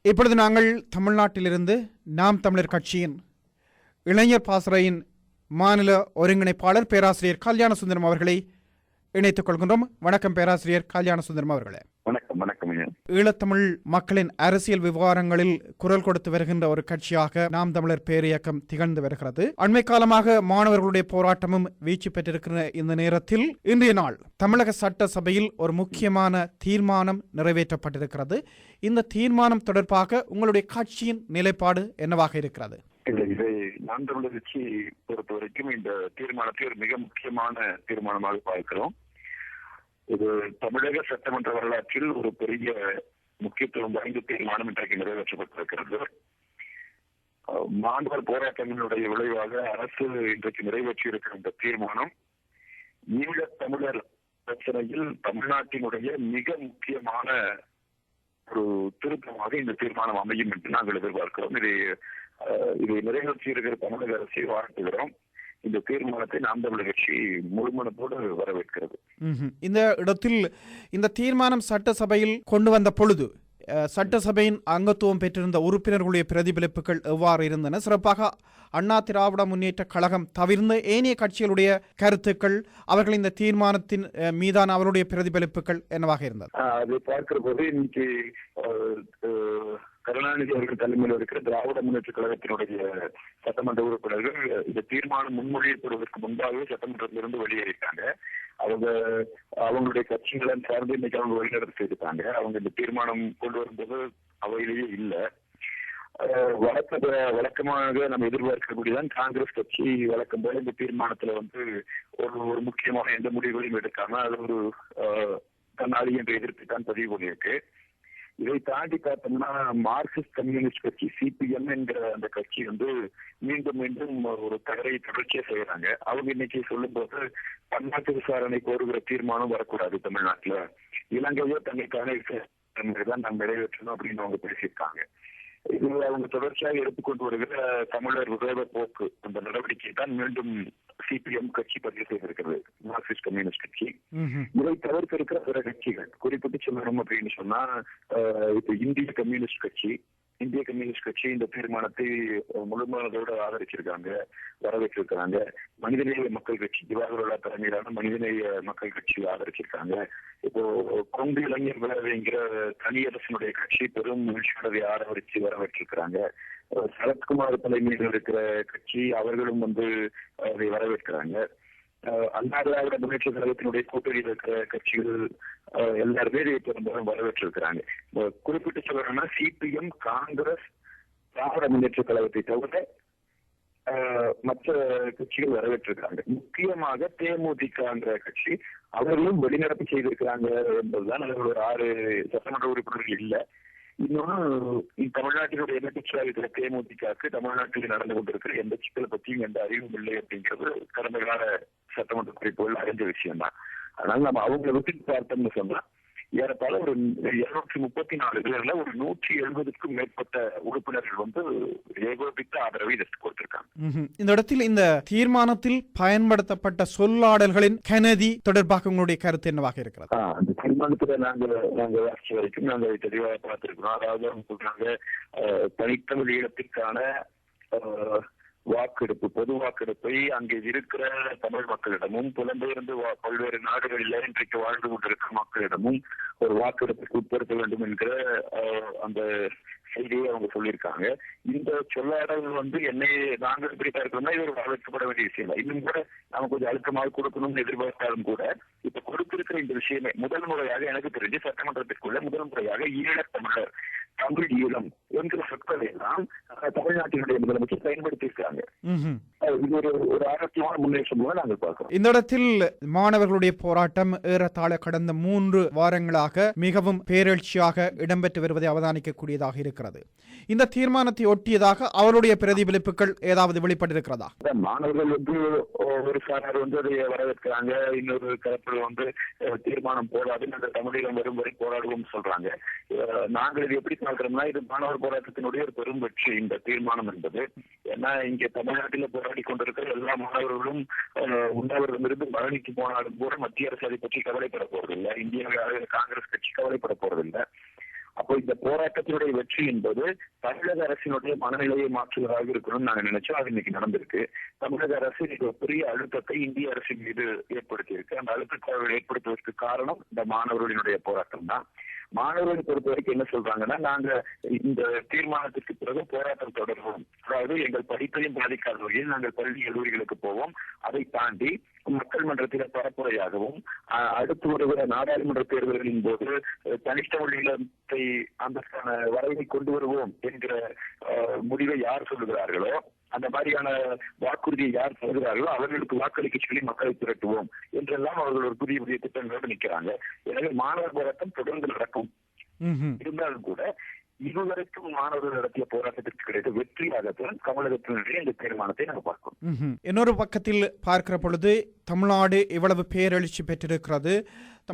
இப்பொழுது நாங்கள் தமிழ்நாட்டிலிருந்து நாம் தமிழர் கட்சியின் இளைஞர் பாசறையின் மாநில ஒருங்கிணைப்பாளர் பேராசிரியர் கல்யாண சுந்தரம் அவர்களை இணைத்துக் கொள்கின்றோம். வணக்கம் பேராசிரியர் கல்யாண சுந்தரம் அவர்களே. வணக்கம். ஈழத்தமிழ் மக்களின் அரசியல் விவகாரங்களில் குரல் கொடுத்து வருகின்ற ஒரு கட்சியாக நாம் தமிழர் பேரியக்கம் திகழ்ந்து வருகிறது. அண்மை காலமாக மாணவர்களுடைய போராட்டமும் வீச்சு பெற்றிருக்கிற இந்த நேரத்தில் இன்றைய நாள் தமிழக சட்டசபையில் ஒரு முக்கியமான தீர்மானம் நிறைவேற்றப்பட்டிருக்கிறது. இந்த தீர்மானம் தொடர்பாக உங்களுடைய கட்சியின் நிலைப்பாடு என்னவாக இருக்கிறது? இதை நாம் தமிழர் கட்சி பொறுத்த வரைக்கும் இந்த தீர்மானத்தை ஒரு மிக முக்கியமான தீர்மானமாக பார்க்கிறோம். இது தமிழக சட்டமன்ற வரலாற்றில் ஒரு பெரிய முக்கியத்துவம் வாய்ந்த தீர்மானம் இன்றைக்கு நிறைவேற்றப்பட்டிருக்கிறது. மாணவர் போராட்டங்களுடைய விளைவாக அரசு இன்றைக்கு நிறைவேற்றியிருக்கிற இந்த தீர்மானம் ஈழத் தமிழர் பிரச்சனையில் தமிழ்நாட்டினுடைய மிக முக்கியமான ஒரு திருத்தமாக இந்த தீர்மானம் அமையும் என்று நாங்கள் எதிர்பார்க்கிறோம். இதை இதை நிறைவேற்றியிருக்கிற தமிழக அரசை வாழ்த்துகிறோம் இந்த தீர்மானத்தை நாம் தமிழர் கட்சி முழுமனத்தோடு வரவேற்கிறது. இந்த இடத்தில் இந்த தீர்மானம் சட்டசபையில் கொண்டு வந்த பொழுது சட்டசபையின் அங்கத்துவம் பெற்றிருந்த உறுப்பினர்களுடைய பிரதிபலிப்புகள் எவ்வாறு இருந்தன? சிறப்பாக அண்ணா திராவிட முன்னேற்ற கழகம் தவிர்ந்த ஏனைய கட்சிகளுடைய கருத்துக்கள் அவர்கள் இந்த தீர்மானத்தின் மீதான அவருடைய பிரதிபலிப்புகள் என்னவாக இருந்தது? அதை பார்க்கிற போது இன்னைக்கு கருணாநிதி அவர்கள் தலைமையில் இருக்கிற திராவிட முன்னேற்ற கழகத்தினுடைய சட்டமன்ற உறுப்பினர்கள் இந்த தீர்மானம் முன்மொழியப்படுவதற்கு முன்பாகவே சட்டமன்றத்திலிருந்து வெளியேறிட்டாங்க. அவங்க அவங்களுடைய கட்சிகளை சார்ந்து இன்னைக்கு அவங்க வெளிநடப்பு செய்திருக்காங்க அவங்க இந்த தீர்மானம் கொண்டு வரும்போது அவையிலேயே இல்லை. வழக்க வழக்கமாக நம்ம எதிர்பார்க்கக்கூடியதான் காங்கிரஸ் கட்சி வழக்கம் போல இந்த தீர்மானத்துல வந்து ஒரு ஒரு முக்கியமான எந்த முடிவுகளையும் எடுக்காம அது ஒரு அஹ், தன்னாளி என்ற எதிர்ப்பு தான் பதிவு பண்ணியிருக்கு. இதை தாண்டி பார்த்தோம்னா மார்க்சிஸ்ட் கம்யூனிஸ்ட் கட்சி சிபிஎம் என்கிற அந்த கட்சி வந்து மீண்டும் மீண்டும் ஒரு தகரை தொடர்ச்சியா செய்யறாங்க அவங்க இன்னைக்கு சொல்லும் போது பன்னாட்டு விசாரணை கோருகிற தீர்மானம் வரக்கூடாது தமிழ்நாட்டுல இலங்கையோ தங்களுக்கான விசாரணை தான் நாம் நிறைவேற்றணும் அப்படின்னு அவங்க பேசியிருக்காங்க இது அவங்க தொடர்ச்சியாக எடுத்துக்கொண்டு வருகிற தமிழர் விரோத போக்கு அந்த நடவடிக்கை தான் மீண்டும் சிபிஎம் கட்சி பதிவு செய்திருக்கிறது மார்க்சிஸ்ட் கம்யூனிஸ்ட் கட்சி. இதை தவிர்க்க இருக்கிற பிற கட்சிகள் குறிப்பிட்டு சொல்லணும் அப்படின்னு சொன்னா இப்ப இந்திய கம்யூனிஸ்ட் கட்சி இந்திய கம்யூனிஸ்ட் கட்சி இந்த தீர்மானத்தை முழுமனதோடு ஆதரிச்சிருக்காங்க வரவேற்றிருக்கிறாங்க. மனிதநேய மக்கள் கட்சி திவாகரோலா தலைமையிலான மனிதநேய மக்கள் கட்சி ஆதரிச்சிருக்காங்க. இப்போ கொங்கு இளைஞர் விளைவுங்கிற தனியரசனுடைய கட்சி பெரும் மகிழ்ச்சியோட ஆதரிச்சு வரவேற்றிருக்கிறாங்க. சரத்குமார் தலைமையில் இருக்கிற கட்சி அவர்களும் வந்து அதை வரவேற்கிறாங்க. அண்ணா திராவிட முன்னேற்ற கழகத்தினுடைய கூட்டணியில் இருக்கிற கட்சிகள் எல்லாருமே இதை பெரும்பாலும் வரவேற்றிருக்கிறாங்க. குறிப்பிட்டு சொல்லணும்னா சிபிஎம் காங்கிரஸ் திராவிட முன்னேற்ற கழகத்தை தவிர மற்ற கட்சிகள் வரவேற்றிருக்காங்க முக்கியமாக தேமுதிகங்கிற கட்சி அவர்களும் வெளிநடப்பு செய்திருக்கிறாங்க என்பதுதான் அதில் ஒரு ஆறு சட்டமன்ற உறுப்பினர்கள் இல்லை. இன்னொன்னு தமிழ்நாட்டினுடைய எதிர்கட்சியாக இருக்கிற தேமுதிகக்கு தமிழ்நாட்டில் நடந்து கொண்டிருக்கிற எந்த சிக்கலை பற்றியும் எந்த அறிவும் இல்லை அப்படிங்கிறது கடந்த கால சட்டமன்ற குறிப்புகள் அறிஞ்ச விஷயம் தான் அதனால நம்ம அவங்களை விட்டு பார்த்தோம்னு சொன்னா ஏறத்தாழ ஒரு இருநூற்றி முப்பத்தி நாலு பேர்ல ஒரு நூற்றி எழுபதுக்கும் மேற்பட்ட உறுப்பினர்கள் வந்து ஏகோபித்த ஆதரவை இதற்கு கொடுத்திருக்காங்க. இந்த இடத்தில் இந்த தீர்மானத்தில் பயன்படுத்தப்பட்ட சொல்லாடல்களின் கனதி தொடர்பாக உங்களுடைய கருத்து என்னவாக இருக்கிறது? அந்த தீர்மானத்துல நாங்க நாங்க வாசிச்ச வரைக்கும் நாங்க தெளிவாக பார்த்திருக்கிறோம். அதாவது அவங்க சொல்றாங்க தனித்தமிழ் ஈழத்திற்கான வாக்கெடுப்பு பொது வாக்கெடுப்பை அங்கே இருக்கிற தமிழ் மக்களிடமும் புலம்பெயர்ந்து வா- பல்வேறு நாடுகளில் இன்றைக்கு வாழ்ந்து கொண்டிருக்கிற மக்களிடமும் ஒரு வாக்கெடுப்புக்கு உட்படுத்த வேண்டும் என்கிற அந்த செய்தியை அவங்க சொல்லியிருக்காங்க. இந்த சொல்லாடல் வந்து என்னை நாங்கள் இப்படி இருக்கிறோம்னா இது ஒரு வரவேற்கப்பட வேண்டிய விஷயம் தான் இன்னும் கூட நம்ம கொஞ்சம் அழுத்தமாக கொடுக்கணும்னு எதிர்பார்த்தாலும் கூட இப்ப கொடுத்திருக்கிற இந்த விஷயமே முதல் முறையாக எனக்கு தெரிஞ்சு சட்டமன்றத்திற்குள்ள முதல் முறையாக ஈழத்தமிழர் தமிழ் ஈழம் என்கிற சொற்களை எல்லாம் தமிழ்நாட்டினுடைய முதலமைச்சர் பயன்படுத்தியிருக்காங்க ம்ஹும். அஹ், இது ஒரு ஒரு ஆரோக்கியமான முன்னேற்றமாக நாங்கள் பார்க்கிறோம். இந்த இடத்தில் மாணவர்களுடைய போராட்டம் ஏறத்தாழ கடந்த மூன்று வாரங்களாக மிகவும் பேரெழ்ச்சியாக இடம்பெற்று வருவதை அவதானிக்கக்கூடியதாக இருக்கிறது. இந்த தீர்மானத்தை ஒட்டியதாக அவருடைய பிரதிபலிப்புகள் ஏதாவது வெளிப்பட்டிருக்கிறதா? மாணவர்கள் வந்து ஒரு சாரார் வந்து அதை வரவேற்கிறாங்க இன்னொரு தரப்பில் வந்து தீர்மானம் போராடி அந்த தமிழீழம் வரும் வரை போராடுவோம் சொல்றாங்க. நாங்கள் இது எப்படி பார்க்கிறோம்னா இது மாணவர் போராட்டத்தினுடைய ஒரு பெரும் வெற்றி. இந்த தீர்மானம் என்பது ஏன்னா இங்க தமிழ்நாட்டில் போராடி கொண்டிருக்கிற எல்லா மாணவர்களும் அஹ், மரணிக்கு போனாலும் கூட மத்திய அரசு அதை பற்றி கவலைப்பட போறதில்லை. இந்தியாவில் காங்கிரஸ் கட்சி கவலைப்பட போறதில்லை. அப்போ இந்த போராட்டத்தினுடைய வெற்றி என்பது தமிழக அரசினுடைய மனநிலையை மாற்றுவதாக இருக்கணும்னு நாங்க நினைச்சோம். அது இன்னைக்கு நடந்திருக்கு. தமிழக அரசு இன்னைக்கு ஒரு பெரிய அழுத்தத்தை இந்திய அரசின் மீது ஏற்படுத்தியிருக்கு. அந்த அழுத்தத்தை ஏற்படுத்துவதற்கு காரணம் இந்த மாணவர்களினுடைய போராட்டம் தான் மாணவர்களை பொறுத்த வரைக்கும் என்ன சொல்றாங்கன்னா நாங்க இந்த தீர்மானத்திற்கு பிறகு போராட்டம் தொடர்வோம். அதாவது எங்கள் படிப்பையும் பாதிக்காத வகையில் நாங்கள் பள்ளி கல்லூரிகளுக்கு போவோம். அதை தாண்டி மக்கள் மன்றத்தில் பரப்புரையாகவும் அடுத்து வருகிற நாடாளுமன்ற தேர்தல்களின் போது தனித்த மொழியிலத்தை அந்த வரைவை கொண்டு வருவோம் என்கிற முடிவை யார் சொல்லுகிறார்களோ அந்த மாதிரியான வாக்குறுதியை யார் தருகிறார்களோ அவர்களுக்கு வாக்களிக்க சொல்லி மக்களை திரட்டுவோம் என்றெல்லாம் அவர்கள் ஒரு புதிய புதிய திட்டங்களோடு நிற்கிறாங்க எனவே மாணவர் போராட்டம் தொடர்ந்து நடக்கும். இருந்தாலும் கூட இதுவரைக்கும் மாணவர்கள் நடத்திய போராட்டத்திற்கு கிடைத்த வெற்றியாகத்தான் தமிழகத்தினுடைய இந்த தீர்மானத்தை நம்ம பார்க்கிறோம். இன்னொரு பக்கத்தில் பார்க்கிற பொழுது தமிழ்நாடு இவ்வளவு பேரெழுச்சி பெற்றிருக்கிறது.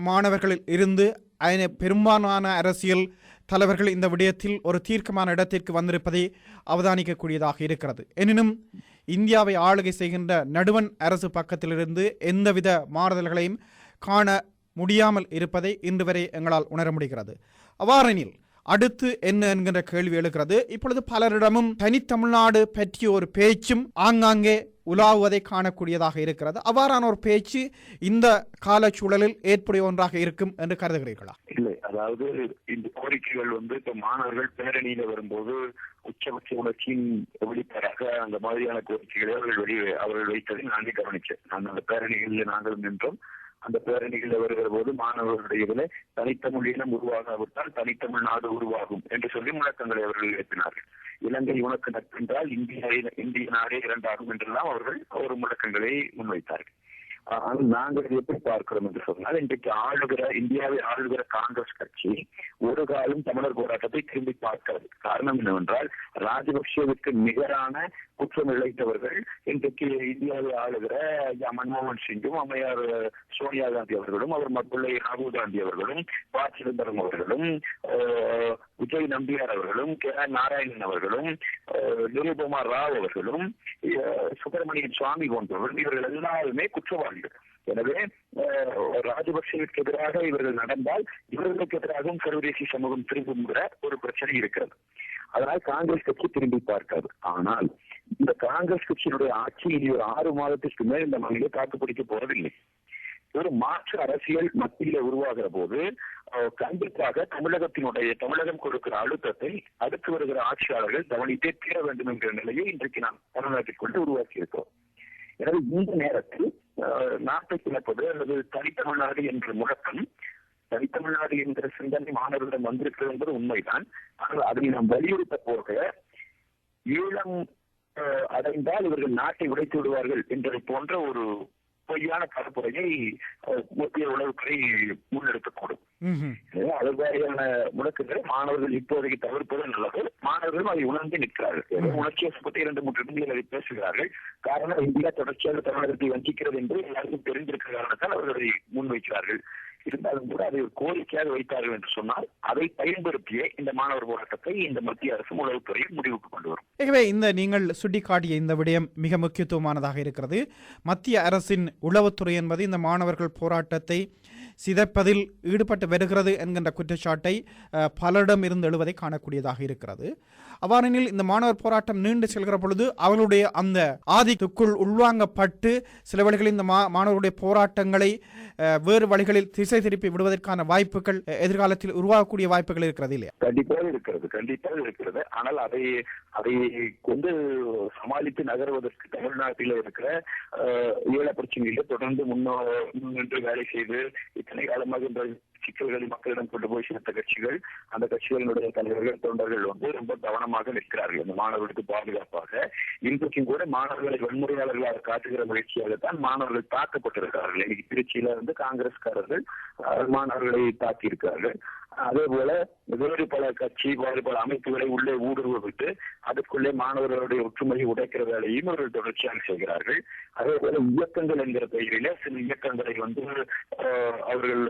மாணவர்களில் இருந்து அதனை பெரும்பாலான அரசியல் தலைவர்கள் இந்த விடயத்தில் ஒரு தீர்க்கமான இடத்திற்கு வந்திருப்பதை அவதானிக்கக்கூடியதாக இருக்கிறது. எனினும் இந்தியாவை ஆளுகை செய்கின்ற நடுவன் அரசு பக்கத்திலிருந்து எந்தவித மாறுதல்களையும் காண முடியாமல் இருப்பதை இன்று வரை எங்களால் உணர முடிகிறது. அவ்வாறெனில் அடுத்து என்ன என்கின்ற கேள்வி எழுகிறது. இப்பொழுது பலரிடமும் தனித்தமிழ்நாடு பற்றிய ஒரு பேச்சும் ஆங்காங்கே உலாவுவதை காணக்கூடியதாக இருக்கிறது. அவ்வாறான ஒரு பேச்சு இந்த காலச்சூழலில் ஏற்புடைய ஒன்றாக இருக்கும் என்று கருதுகிறீர்களா? இல்லை. அதாவது இந்த கோரிக்கைகள் வந்து இப்ப மாணவர்கள் பேரணியில வரும்போது உச்சபட்ச உணர்ச்சியின் வெளிப்பாடாக அந்த மாதிரியான கோரிக்கைகளை அவர்கள் வெளி அவர்கள் வைத்ததை நானே கவனிச்சேன் நான் அந்த பேரணிகளில் நாங்கள் நின்றோம். அந்த பேரணிகளில் வருகிற போது மாணவர்களுடைய இதில் தனித்தமிழ் இனம் உருவாகாவிட்டால் தனித்தமிழ் நாடு உருவாகும் என்று சொல்லி முழக்கங்களை அவர்கள் எழுப்பினார்கள். இலங்கை உனக்கு நட்பென்றால் இந்திய இந்திய நாடே இரண்டாகும் என்றெல்லாம் அவர்கள் ஒரு முழக்கங்களை முன்வைத்தார்கள். ஆனால் நாங்கள் இதை எப்படி பார்க்கிறோம் என்று சொன்னால் இன்றைக்கு ஆளுகிற இந்தியாவை ஆளுகிற காங்கிரஸ் கட்சி ஒரு காலம் தமிழர் போராட்டத்தை திரும்பி பார்க்கிறது. காரணம் என்னவென்றால் ராஜபக்சேவுக்கு நிகரான குற்றம் இழைத்தவர்கள் இன்றைக்கு இந்தியாவை ஆளுகிற மன்மோகன் சிங்கும் அம்மையார் சோனியா காந்தி அவர்களும் அவர் மப்பிள்ளை ராகுல் காந்தி அவர்களும் ப சிதம்பரம் அவர்களும் விஜய் நம்பியார் அவர்களும் கே நாராயணன் அவர்களும் நிருபமா ராவ் அவர்களும் சுப்பிரமணியன் சுவாமி போன்றவர்கள் இவர்கள் எல்லாருமே ஆண்டு எனவே அஹ், ராஜபக்சேவிற்கு எதிராக இவர்கள் நடந்தால் இவர்களுக்கு எதிராகவும் சர்வதேச சமூகம் திரும்புங்கிற ஒரு பிரச்சனை இருக்கிறது. அதனால் காங்கிரஸ் கட்சி திரும்பி பார்க்காது. ஆனால் இந்த காங்கிரஸ் கட்சியினுடைய ஆட்சி இனி ஒரு ஆறு மாதத்திற்கு மேல் இந்த மண்ணிலே தாக்குப்பிடிக்க போறதில்லை ஒரு மாற்று அரசியல் மத்தியில உருவாகிற போது கண்டிப்பாக தமிழகத்தினுடைய தமிழகம் கொடுக்கிற அழுத்தத்தை அடுத்து வருகிற ஆட்சியாளர்கள் கவனித்தே தீர வேண்டும் என்கிற நிலையை இன்றைக்கு நாம் தமிழ்நாட்டிற்குள்ளே உருவாக்கி இருக்கிறோம் எனவே இந்த நேரத்தில் அஹ், நாட்டை கிளப்பது அல்லது தனித்தமிழ்நாடு என்ற முழக்கம் தனித்தமிழ்நாடு என்கிற சிந்தனை மாணவர்களிடம் வந்திருக்கிறது என்பது உண்மைதான். ஆனால் அதனை நாம் வலியுறுத்த போக ஈழம் அஹ், அடைந்தால் இவர்கள் நாட்டை உடைத்து விடுவார்கள் என்பதை போன்ற ஒரு பொய்யான பரப்புரையை அஹ், மத்திய உளவுத்துறை முன்னெடுக்கக்கூடும். ம்ஹும். எனவே அதுவாரியான முழக்கங்களை மாணவர்கள் இப்போதைக்கு தவிர்ப்பது நல்லது. மாணவர்களும் அதை உணர்ந்து நிற்கிறார்கள். ஏதோ உணர்ச்சி வசப்பட்டு இரண்டு மூன்று இடங்களில் அதை பேசுகிறார்கள். காரணம் இந்தியா தொடர்ச்சியாக தமிழகத்தை வஞ்சிக்கிறது என்று எல்லாருக்கும் தெரிந்திருக்கிற காரணத்தால் அவர்கள் அதை முன்வைக்கிறார்கள். இருந்தாலும் கூட அதை ஒரு கோரிக்கையாக வைத்தார்கள் என்று சொன்னால் அதை பயன்படுத்தியே இந்த மாணவர் போராட்டத்தை இந்த மத்திய அரசு உளவுத்துறையில் முடிவுக்கு கொண்டு வரும். ஆகவே இந்த நீங்கள் சுட்டிக்காட்டிய இந்த விடயம் மிக முக்கியத்துவமானதாக இருக்கிறது. மத்திய அரசின் உளவுத்துறை என்பது இந்த மாணவர்கள் போராட்டத்தை சிதைப்பதில் ஈடுபட்டு வருகிறது என்கின்ற குற்றச்சாட்டை பலரிடம் இருந்து எழுவதை காணக்கூடியதாக இருக்கிறது. அவ்வாறெனில் இந்த மாணவர் போராட்டம் நீண்டு செல்கிற பொழுது அவர்களுடைய அந்த ஆதிக்குள் உள்வாங்கப்பட்டு சில வழிகளில் இந்த மா மாணவருடைய போராட்டங்களை அஹ், வேறு வழிகளில் திசை திருப்பி விடுவதற்கான வாய்ப்புகள் எதிர்காலத்தில் உருவாகக்கூடிய வாய்ப்புகள் இருக்கிறது இல்லையா? கண்டிப்பாக இருக்கிறது கண்டிப்பாக இருக்கிறது. ஆனால் அதை அதை கொண்டு சமாளித்து நகர்வதற்கு தமிழ்நாட்டில் இருக்கிற அஹ், ஈழ பிரச்சனையில தொடர்ந்து முன்னோ முன்னின்று வேலை செய்து இத்தனை காலமாக சிக்கல்களை மக்களிடம் கொண்டு போய் சேர்த்த கட்சிகள் அந்த கட்சிகளினுடைய தலைவர்கள் தொண்டர்கள் வந்து ரொம்ப கவனமாக நிற்கிறார்கள். இந்த மாணவர்களுக்கு பாதுகாப்பாக. இன்றைக்கும் கூட மாணவர்களை வன்முறையாளர்களாக காட்டுகிற முயற்சியாகத்தான் மாணவர்கள் தாக்கப்பட்டிருக்கிறார்கள். இன்னைக்கு திருச்சியில இருந்து காங்கிரஸ்காரர்கள் மாணவர்களை தாக்கியிருக்கிறார்கள். அதே போல வேறு பல கட்சி வேறு பல அமைப்புகளை உள்ளே ஊடுருவ விட்டு அதுக்குள்ளே மாணவர்களுடைய ஒற்றுமையை உடைக்கிற வேலையும் அவர்கள் தொடர்ச்சியாக செய்கிறார்கள். அதே போல இயக்கங்கள் என்கிற பெயரிலே சில இயக்கங்களை வந்து அவர்கள்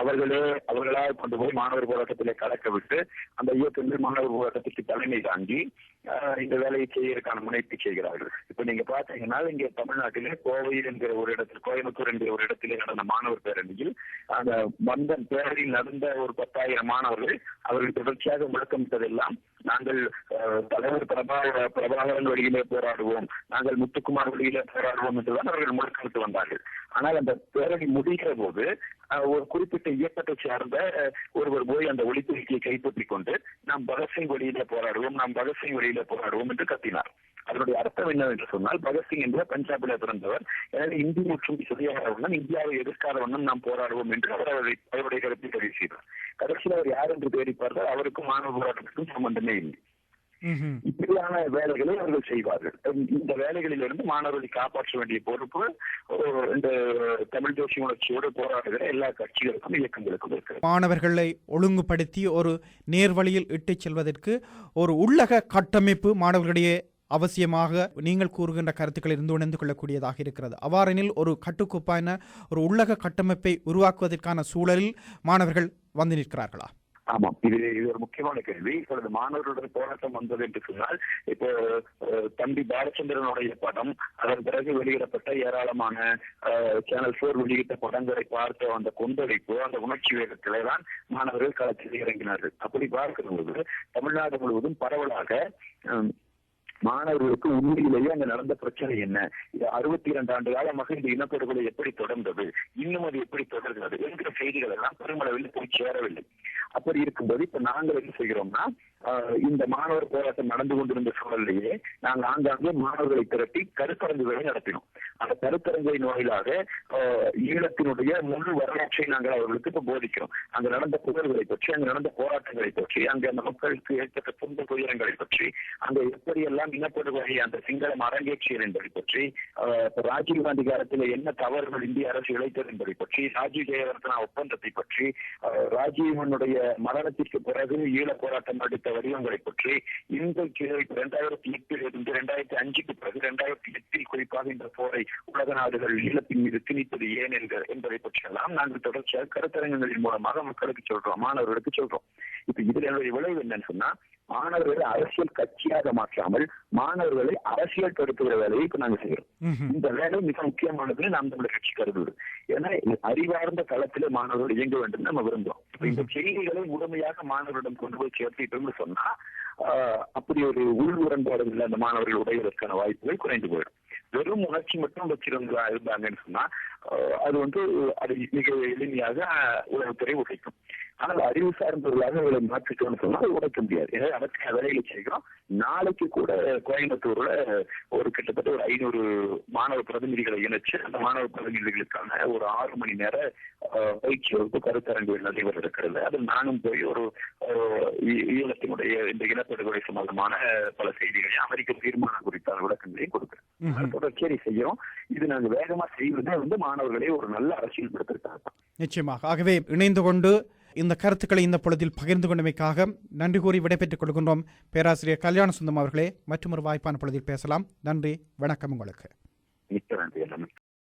அவர்களே அவர்களால் கொண்டு போய் மாணவர் போராட்டத்திலே கலக்க விட்டு அந்த இயக்கங்கள் மாணவர் போராட்டத்திற்கு தலைமை தாங்கி இந்த வேலையை செய்யறதுக்கான முனைப்பு செய்கிறார்கள். இப்ப நீங்க பாத்தீங்கன்னா இங்க தமிழ்நாட்டிலே கோவை என்கிற ஒரு இடத்தில் கோயம்புத்தூர் என்கிற ஒரு இடத்திலே நடந்த மாணவர் பேரணியில் அந்த மந்தன் பேரணியில் நடந்த ஒரு பத்தாயிரம் மாணவர்கள் அவர்கள் தொடர்ச்சியாக முழக்கமிட்டதெல்லாம் நாங்கள் தலைவர் பிரபா பிரபாகரன் வழியிலே போராடுவோம். நாங்கள் முத்துக்குமார் வழியிலே போராடுவோம் என்றுதான் அவர்கள் முழக்கமிட்டு வந்தார்கள். ஆனால் அந்த பேரணி முடிகிற போது ஒரு குறிப்பிட்ட இயக்கத்தை சார்ந்த ஒருவர் போய் அந்த ஒளிப்பெருக்கியை கைப்பற்றிக் கொண்டு நாம் பகத்சிங் வழியில போராடுவோம் நாம் பகத்சிங் வழியில போராடுவோம் என்று கத்தினார். அதனுடைய அர்த்தம் என்னவென்று சொன்னால் பகத்சிங் என்பவர் பஞ்சாபில பிறந்தவர் எனவே இந்தி மற்றும் சுதேச வண்ணம் இந்தியாவை எதிர்க்காத வண்ணம் நாம் போராடுவோம் என்று அவர் அவருடைய கருத்தை பதிவு செய்தார். கடைசியில் அவர் யார் என்று தேடி பார்த்தால் அவருக்கும் மாணவ போராட்டத்திற்கும் சம்பந்தமே இல்லை. இப்படியான வேலைகளை அவர்கள் செய்வார்கள். இந்த வேலைகளிலிருந்து மாணவர்களை காப்பாற்ற வேண்டிய பொறுப்பு இந்த தமிழ் தேசிய உணர்ச்சியோடு போராடுகிற எல்லா கட்சிகளுக்கும் இயக்கங்களுக்கும் இருக்கிறது. மாணவர்களை ஒழுங்குபடுத்தி ஒரு நேர்வழியில் இட்டுச் செல்வதற்கு ஒரு உள்ளக கட்டமைப்பு மாணவர்களிடையே அவசியமாக நீங்கள் கூறுகின்ற கருத்துக்களை இருந்து உணர்ந்து கொள்ளக்கூடியதாக இருக்கிறது. அவ்வாறெனில் ஒரு கட்டுக்கோப்பான ஒரு உள்ளக கட்டமைப்பை உருவாக்குவதற்கான சூழலில் மாணவர்கள் வந்து நிற்கிறார்களா? ஆமாம் இது இது ஒரு முக்கியமான கேள்வி. இப்பொழுது மாணவர்களுடன் போராட்டம் வந்தது என்று சொன்னால் இப்போ தம்பி பாலச்சந்திரனுடைய படம் அதன் பிறகு வெளியிடப்பட்ட ஏராளமான சேனல் போர் வெளியிட்ட படங்களை பார்த்த அந்த கொந்தளிப்பு அந்த உணர்ச்சி வேகத்திலே தான் மாணவர்கள் களத்தில் இறங்கினார்கள். அப்படி பார்க்கும்போது தமிழ்நாடு முழுவதும் பரவலாக மாணவர்களுக்கு உண்மையிலேயே அங்க நடந்த பிரச்சனை என்ன? இது அறுபத்தி இரண்டு ஆண்டு காலமாக இந்த இனப்படுகொலை எப்படி தொடர்ந்தது? இன்னும் அது எப்படி தொடர்கிறது? என்கிற செய்திகள் எல்லாம் பெருமளவில் போய் சேரவில்லை. அப்படி இருக்கும்போது இப்ப நாங்கள் என்ன செய்கிறோம்னா இந்த மாணவர் போராட்டம் நடந்து கொண்டிருந்த சூழலிலேயே நாங்கள் ஆங்காங்கே மாணவர்களை திரட்டி கருத்தரங்குகளை நடத்தினோம். அந்த கருத்தரங்கின் வாயிலாக ஈழத்தினுடைய முழு வரலாற்றை நாங்கள் அவர்களுக்கு இப்ப போதிக்கிறோம். அங்கு நடந்த புகழ்களை பற்றி அங்கு நடந்த போராட்டங்களை பற்றி அங்கு அந்த மக்களுக்கு ஏற்பட்ட துன்ப துயரங்களை பற்றி அங்க எப்படியெல்லாம் இனப்படுகொலை அந்த சிங்களம் அரங்கேற்றியது என்பதை பற்றி ராஜீவ் காந்தி காலத்தில் என்ன தவறுகள் இந்திய அரசு இழைத்தது என்பதை பற்றி ராஜீவ் ஜெயவர்தனா ஒப்பந்தத்தை பற்றி ராஜீவனுடைய மரணத்திற்கு பிறகு ஈழ போராட்டம் நடத்த வடிவங்களை பற்றி இன்றைக்கு இரண்டாயிரத்தி எட்டில் இருந்து இரண்டாயிரத்தி அஞ்சுக்கு பிறகு இரண்டாயிரத்தி எட்டில் குறிப்பாக இந்த போரை உலக நாடுகள் ஈழத்தின் மீது திணிப்பது ஏன் என்கிற என்பதை பற்றியெல்லாம் நாங்கள் தொடர்ச்சியாக கருத்தரங்கங்களின் மூலமாக மக்களுக்கு சொல்றோம் மாணவர்களுக்கு சொல்றோம். இப்ப இதுல என்னுடைய விளைவு என்னன்னு சொன்னா மாணவர்களை அரசியல் கட்சியாக மாற்றாமல் மாணவர்களை அரசியல் படுத்துகிற வேலையை இப்ப நாங்க செய்யறோம். இந்த வேலை மிக முக்கியமானது நாம் தமிழர் கட்சி கருதுவது. ஏன்னா அறிவார்ந்த களத்திலே மாணவர்கள் இயங்க வேண்டும் நம்ம விரும்புறோம். இந்த செய்திகளை முழுமையாக மாணவர்களிடம் கொண்டு போய் சேர்த்திட்டோம்னு சொன்னா அப்படி ஒரு உள் உடன்பாடுகள் அந்த மாணவர்கள் உடைவதற்கான வாய்ப்புகள் குறைந்து போயிடும். வெறும் உணர்ச்சி மட்டும் வச்சிருந்தா இருந்தாங்கன்னு சொன்னா அது வந்து அது மிக எளிமையாக உலகத்துறை உடைக்கும். ஆனால் அறிவு சார்ந்தவர்களாக அவர்களை மாற்றிட்டோம்னு சொன்னா அது உடைக்க முடியாது. எனவே அதற்கான வேலைகளை செய்கிறோம்? நாளைக்கு கூட கோயம்புத்தூர்ல ஒரு கிட்டத்தட்ட ஒரு ஐநூறு மாணவ பிரதிநிதிகளை இணைச்சு அந்த மாணவ பிரதிநிதிகளுக்கான ஒரு ஆறு மணி நேர பயிற்சி வகுப்பு கருத்தரங்குகள் நடைபெற இருக்கிறது. அதில் நானும் போய் ஒரு ஈழத்தினுடைய இந்த இனப்படுகொலை சம்பந்தமான பல செய்திகளை அமெரிக்க தீர்மானம் குறித்தான விளக்கங்களையும் கொடுக்கிறேன். தொடர்ச்சியை செய்கிறோம். இது நாங்க வேகமா செய்வதே வந்து மாணவர்களை ஒரு நல்ல அரசியல் படுத்திருக்காங்க நிச்சயமாக. ஆகவே இணைந்து கொண்டு இந்த கருத்துக்களை இந்த பொழுதில் பகிர்ந்து கொண்டமைக்காக நன்றி கூறி விடைபெற்றுக் கொள்கின்றோம். பேராசிரியர் கல்யாண சுந்தம் அவர்களே மற்றும் ஒரு வாய்ப்பான பொழுதில் பேசலாம். நன்றி வணக்கம் உங்களுக்கு.